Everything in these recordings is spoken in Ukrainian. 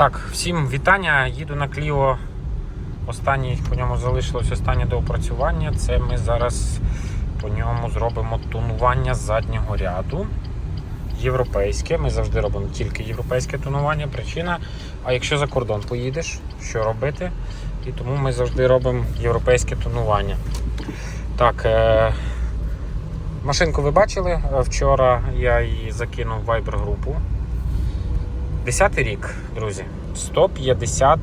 Так, всім вітання. Їду на Кліо. Останній по ньому залишилось останнє доопрацювання. Це ми зараз по ньому зробимо тонування заднього ряду. Європейське. Ми завжди робимо тільки європейське тонування. Причина. А якщо за кордон поїдеш, що робити? І тому ми завжди робимо європейське тонування. Так, е- машинку ви бачили. Вчора я її закинув в Viber групу. Десятий рік, друзі. 150.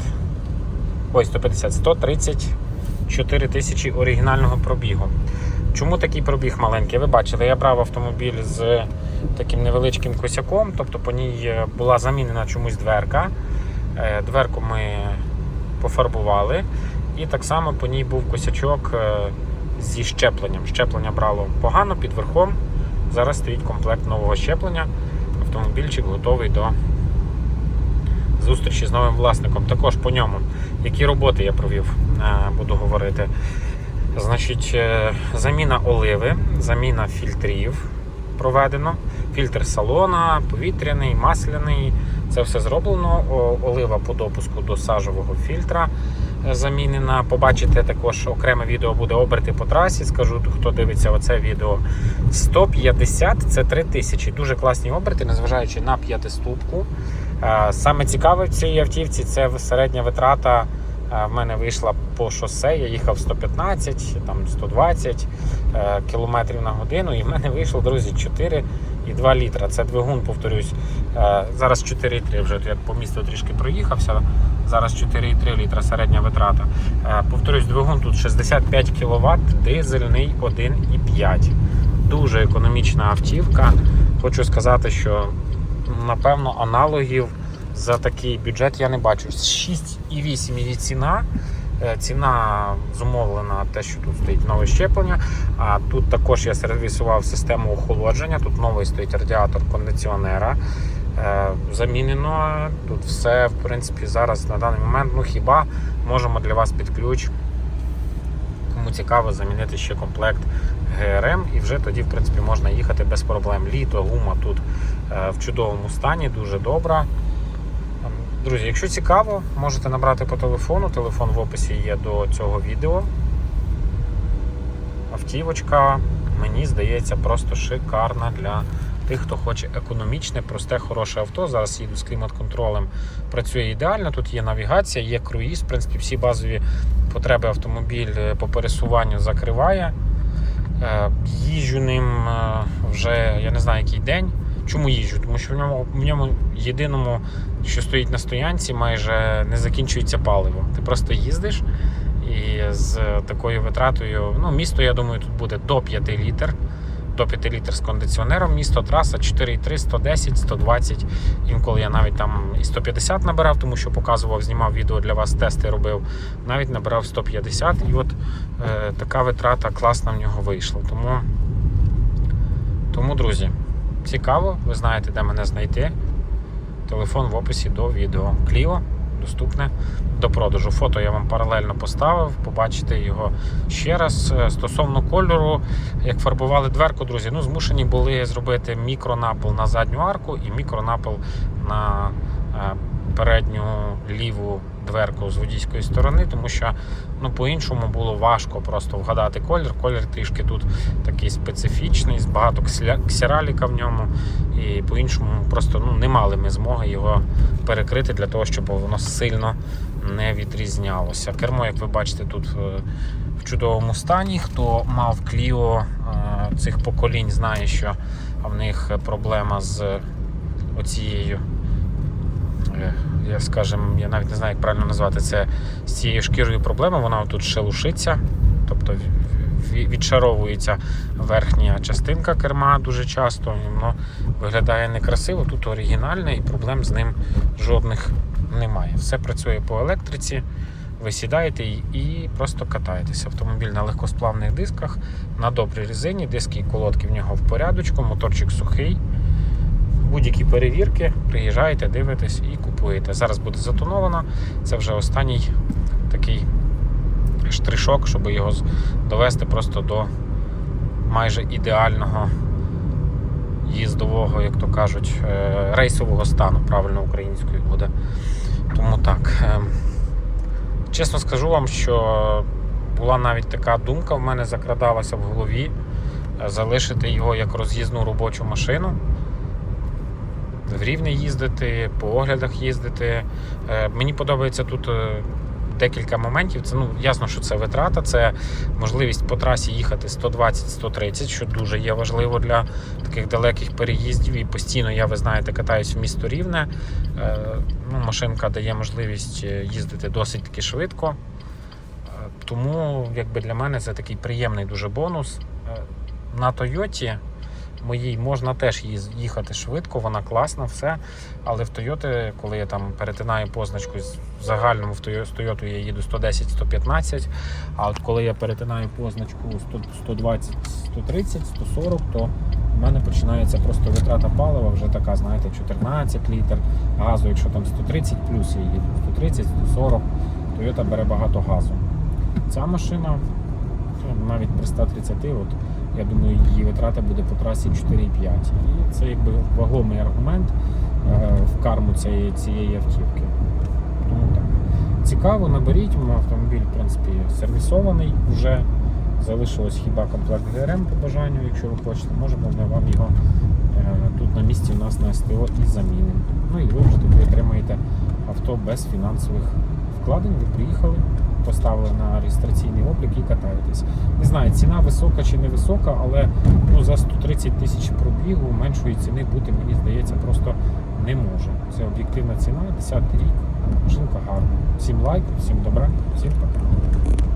Ой, 150, 134 тисячі оригінального пробігу. Чому такий пробіг маленький? Ви бачили, я брав автомобіль з таким невеличким косяком, тобто по ній була замінена чомусь дверка. Е, Дверку ми пофарбували, і так само по ній був косячок е, зі щепленням. Щеплення брало погано під верхом. Зараз стоїть комплект нового щеплення. Автомобільчик готовий до зустрічі з новим власником. Також по ньому, які роботи я провів, е, буду говорити. Значить, е, заміна оливи, заміна фільтрів проведено. Фільтр салона, повітряний, масляний. Це все зроблено. Олива по допуску до сажового фільтра е, замінена. Побачите також окреме відео буде оберти по трасі. Скажу, хто дивиться оце відео. 150 це 3000. Дуже класні оберти, незважаючи на п'ятиступку. Е, Саме цікаве в цій автівці це середня витрата. е, В мене вийшла по шосе. Я їхав 115, там 120 е, кілометрів на годину, і в мене вийшло, друзі, 4,2 літра. Це двигун, повторюсь. е, Зараз 4,3 вже як по місту трішки проїхався. Зараз 4,3 літра середня витрата. Е, Повторюсь, двигун тут 65 кВт, дизельний 1,5. Дуже економічна автівка. Хочу сказати, що напевно аналогів за такий бюджет я не бачу. 6,8 її ціна. Е, Ціна зумовлена те, що тут стоїть нове щеплення. А тут також я сервісував систему охолодження. Тут новий стоїть радіатор кондиціонера. Е, Замінено. Тут все, в принципі, зараз на даний момент. Ну хіба можемо для вас під ключ. Кому цікаво замінити ще комплект ГРМ, і вже тоді, в принципі, можна їхати без проблем. Літо, гума тут е, в чудовому стані, дуже добра. Ем, Друзі, якщо цікаво, можете набрати по телефону. Телефон в описі є до цього відео. Автівочка, мені здається, просто шикарна для тих, хто хоче економічне, просте, хороше авто. Зараз їду з клімат-контролем. Працює ідеально. Тут є навігація, є круїз. В принципі, всі базові потреби автомобіль е, по пересуванню закриває. Е, Їжджу ним е, вже я не знаю який день. Чому їжджу? Тому що в ньому, в ньому єдиному, що стоїть на стоянці, майже не закінчується паливо. Ти просто їздиш і з такою витратою, ну, місто, я думаю, тут буде до 5 літр. До 5 літр з кондиціонером, місто траса 4,3, 110, 120. Інколи я навіть там і 150 набирав, тому що показував, знімав відео для вас, тести робив. Навіть набирав 150, і от е, така витрата класна в нього вийшла. Тому, тому, друзі, цікаво, ви знаєте, де мене знайти. Телефон в описі до відео. Кліо доступне до продажу. Фото я вам паралельно поставив, побачите його ще раз. Е, Стосовно кольору, як фарбували дверку, друзі, ну змушені були зробити мікронапил на задню арку і мікронапил на е, передню ліву дверку з водійської сторони, тому що ну, по-іншому було важко просто вгадати колір. Колір трішки тут такий специфічний, багато ксераліка в ньому, і по-іншому просто ну, не мали ми змоги його перекрити для того, щоб воно сильно не відрізнялося. Кермо, як ви бачите, тут е, в чудовому стані. Хто мав Кліо е, цих поколінь, знає, що в них проблема з оцією. Я скажем, я навіть не знаю, як правильно назвати це з цією шкірою проблема. Вона тут шелушиться, тобто відшаровується верхня частинка керма дуже часто, воно виглядає некрасиво. Тут оригінальне і проблем з ним жодних немає. Все працює по електриці. Ви сідаєте і просто катаєтеся. Автомобіль на легкосплавних дисках, на добрій резині, диски і колодки в нього в порядочку, моторчик сухий. Будь-які перевірки, приїжджаєте, дивитесь і купуєте. Зараз буде затоновано. Це вже останній такий штришок, щоб його довести просто до майже ідеального їздового, як то кажуть, е, рейсового стану, правильно українською буде. Тому так. Чесно скажу вам, що була навіть така думка в мене закрадалася в голові е, залишити його як роз'їзну робочу машину. В рівне їздити, по оглядах їздити. Е, Мені подобається тут е, декілька моментів. Це ну ясно, що це витрата, це можливість по трасі їхати 120-130, що дуже є важливо для таких далеких переїздів. І постійно я, ви знаєте, катаюсь в місто Рівне. Е, Ну, машинка дає можливість їздити досить таки швидко. Тому якби для мене це такий приємний дуже бонус. На Тойоті моїй можна теж їхати швидко, вона класна, все. Але в Тойоти, коли я там перетинаю позначку в загальному з Тойоту я їду 110-115, а от коли я перетинаю позначку 120, 130, 140, то в мене починається просто витрата палива, вже така, знаєте, 14 літр газу, якщо там 130 плюс я їду, 130, 140, Toyota бере багато газу. Ця машина ну, навіть при 130, от, я думаю, її витрата буде по трасі 4,5. І це якби вагомий аргумент е, в карму цієї, цієї автівки. Тому так. Цікаво, наберіть, автомобіль, в принципі, сервісований вже. Залишилось хіба комплект ГРМ по бажанню, якщо ви хочете, можемо ми вам його е, тут на місці у нас на СТО і замінимо. Ну і ви вже тоді отримаєте авто без фінансових вкладень. Ви приїхали, поставили на реєстраційний облік і катаєтесь. Не знаю, ціна висока чи не висока, але ну, за 130 тисяч пробігу меншої ціни бути, мені здається, просто не може. Це об'єктивна ціна, 10 рік, машинка гарна. Всім лайк, всім добра, всім пока.